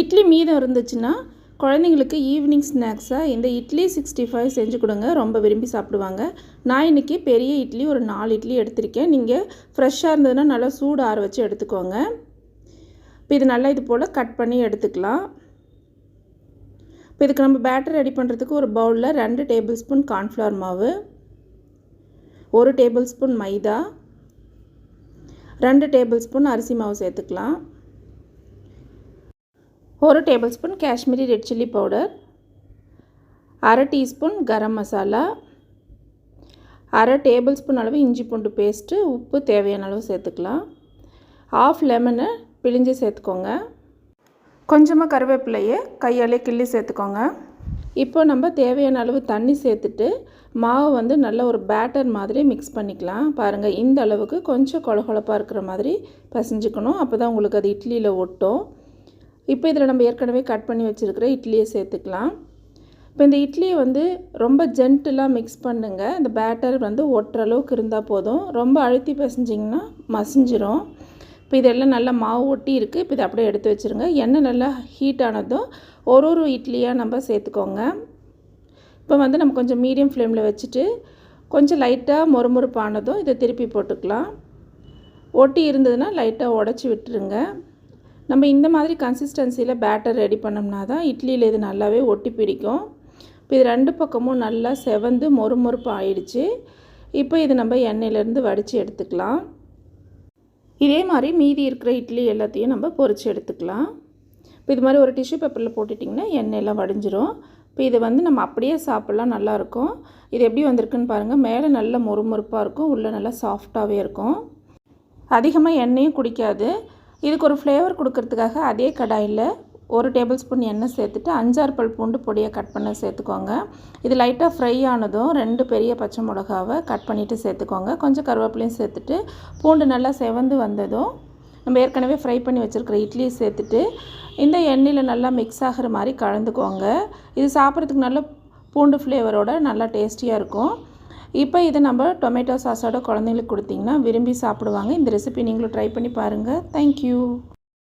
இட்லி மீதம் இருந்துச்சுன்னா குழந்தைங்களுக்கு ஈவினிங் ஸ்நாக்ஸாக இந்த இட்லி சிக்ஸ்டி ஃபைவ் செஞ்சு கொடுங்க. ரொம்ப விரும்பி சாப்பிடுவாங்க. நான் இன்றைக்கி பெரிய இட்லி ஒரு நாலு இட்லி எடுத்திருக்கேன். நீங்கள் ஃப்ரெஷ்ஷாக இருந்ததுன்னா நல்லா சூடு ஆற வச்சு எடுத்துக்கோங்க. இப்போ இது நல்லா இது போல் கட் பண்ணி எடுத்துக்கலாம். இப்போ இதுக்கு நம்ம பேட்டர் ரெடி பண்ணுறதுக்கு ஒரு பவுலில் ரெண்டு டேபிள் ஸ்பூன் கார்ன்ஃப்ளவர் மாவு ஒரு டேபிள் ஸ்பூன் மைதா ரெண்டு டேபிள் ஸ்பூன் அரிசி மாவு சேர்த்துக்கலாம். ஒரு tablespoon Kashmiri red chilli powder அரை டீஸ்பூன் கரம் மசாலா அரை டேபிள் ஸ்பூன் அளவு இஞ்சி பூண்டு பேஸ்ட்டு உப்பு தேவையான அளவு சேர்த்துக்கலாம். ஆஃப் லெமனை பிழிஞ்சு சேர்த்துக்கோங்க. கொஞ்சமாக கருவேப்பிலையே கையாலே கிள்ளி சேர்த்துக்கோங்க. இப்போ நம்ம தேவையான அளவு தண்ணி சேர்த்துட்டு மாவு வந்து நல்ல ஒரு பேட்டர் மாதிரி மிக்ஸ் பண்ணிக்கலாம். பாருங்கள் இந்த அளவுக்கு கொஞ்சம் கொழகொழப்பாக இருக்கிற மாதிரி பசிஞ்சுக்கணும். அப்போ தான் உங்களுக்கு அது இட்லியில் ஒட்டும். இப்போ இதில் நம்ம ஏற்கனவே கட் பண்ணி வச்சுருக்கிற இட்லியை சேர்த்துக்கலாம். இப்போ இந்த இட்லியை வந்து ரொம்ப ஜென்டிலாக மிக்ஸ் பண்ணுங்கள் இந்த பேட்டர் வந்து ஒட்டுற அளவுக்கு இருந்தால் போதும். ரொம்ப அழுத்தி பசஞ்சிங்கன்னா மசிஞ்சிரும். இப்போ இதெல்லாம் நல்லா மாவு ஒட்டி இருக்குது இப்போ இதை அப்படியே எடுத்து வச்சுருங்க. எண்ணெய் நல்லா ஹீட் ஆனதும் ஒரு ஒரு இட்லியாக நம்ம சேர்த்துக்கோங்க. இப்போ வந்து நம்ம கொஞ்சம் மீடியம் ஃப்ளேமில் வச்சுட்டு கொஞ்சம் லைட்டாக மொறுமொறுப்பானதும் இதை திருப்பி போட்டுக்கலாம். ஒட்டி இருந்ததுன்னா லைட்டாக உடச்சி விட்டுருங்க. நம்ம இந்த மாதிரி கன்சிஸ்டன்சியில் பேட்டர் ரெடி பண்ணோம்னா தான் இட்லியில் இது நல்லாவே ஒட்டி பிடிக்கும். இப்போ இது ரெண்டு பக்கமும் நல்லா செவந்து மொறுமொறுப்பு ஆயிடுச்சு. இப்போ இது நம்ம எண்ணெயிலேருந்து வடித்து எடுத்துக்கலாம். இதே மாதிரி மீதி இருக்கிற இட்லி எல்லாத்தையும் நம்ம பொரித்து எடுத்துக்கலாம். இப்போ இது மாதிரி ஒரு டிஷ்யூ பேப்பரில் போட்டுட்டிங்கன்னா எண்ணெயெல்லாம் வடிஞ்சிரும். இப்போ இதை வந்து நம்ம அப்படியே சாப்பிட்லாம் நல்லாயிருக்கும். இது எப்படி வந்திருக்குன்னு பாருங்கள் மேலே நல்ல மொறுமொறுப்பாக இருக்கும் உள்ளே நல்லா சாஃப்டாகவே இருக்கும். அதிகமாக எண்ணெயும் குடிக்காது. இதுக்கு ஒரு ஃப்ளேவர் கொடுக்கறதுக்காக அதே கடாயில் ஒரு டேபிள் ஸ்பூன் எண்ணெய் சேர்த்துட்டு அஞ்சாறு பல் பூண்டு பொடியை கட் பண்ண சேர்த்துக்கோங்க. இது லைட்டாக ஃப்ரை ஆனதும் ரெண்டு பெரிய பச்சை மிளகாவை கட் பண்ணிவிட்டு சேர்த்துக்கோங்க. கொஞ்சம் கருவேப்பிலையும் சேர்த்துட்டு பூண்டு நல்லா செவந்து வந்ததும் நம்ம ஏற்கனவே ஃப்ரை பண்ணி வச்சுருக்கிற இட்லியை சேர்த்துட்டு இந்த எண்ணெயில் நல்லா மிக்ஸ் ஆகிற மாதிரி கலந்துக்கோங்க. இது சாப்பிட்றதுக்கு நல்ல பூண்டு ஃப்ளேவரோட நல்லா டேஸ்டியாக இருக்கும். இப்போ இதை நம்ம டொமேட்டோ சாஸோட குழந்தைங்களுக்கு கொடுத்திங்கன்னா விரும்பி சாப்பிடுவாங்க. இந்த ரெசிபி நீங்களும் ட்ரை பண்ணி பாருங்கள் தேங்க்யூ